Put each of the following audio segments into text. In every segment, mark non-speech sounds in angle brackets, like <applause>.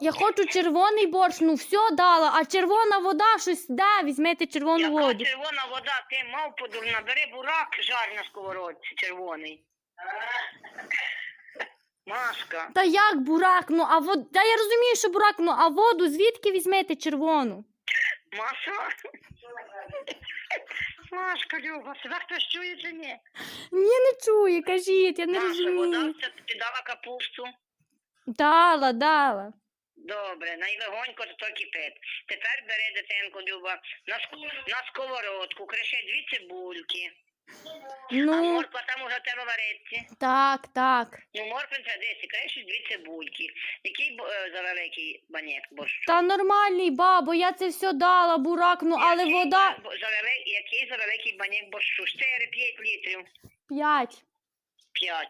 Я хочу червоний борщ, ну все дала, а червона вода щось да, візьмете червону Яка воду. червона вода, ти мав подурна, бери бурак, жарь на сковородці червоний. <laughs> Машка, Та як бурак? Ну а вод... Та я розумію, що бурак, ну а воду звідки візьмете червону? Маша. <laughs> Машка, Люба, себе хтось чує чи ні? Ні, не чую, кажіть, я не Маша, вода, розумію. це ти дала капусту. Дала, дала. Добре, найлегонько то кипить. Тепер бери дитинку, Люба, на, ск- на сковородку, криши дві цибульки. А Ну, морква там уже в тебе вариться. так, так. Ну, морква це десь, кришиш дві цибульки. Який бо- е, за великий банєк борщу? Та нормальний бабо, я це все дала, бурак, ну але Який вода за- за велик- який за великий банєк борщу? 4-5 літрів. п'ять. 5.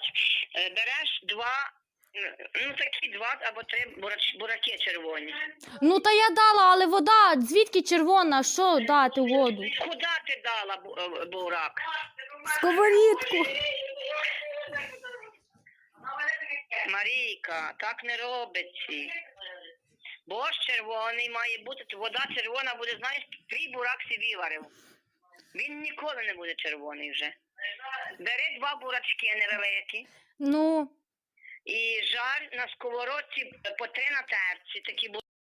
Береш два, е, ну такі два або три бурач, бураки червоні. Ну та я дала, але вода, звідки червона? Що дати воду? Куди ти дала бу- е, бурак? Сковорідку. Марійка, так не робиться. Борщ червоний має бути, вода червона буде, знаєш, твій бурак собі варив. Він ніколи не буде червоний вже. Бери два бурачки невеликі Ну, і жар на сковородці по три на терці, такі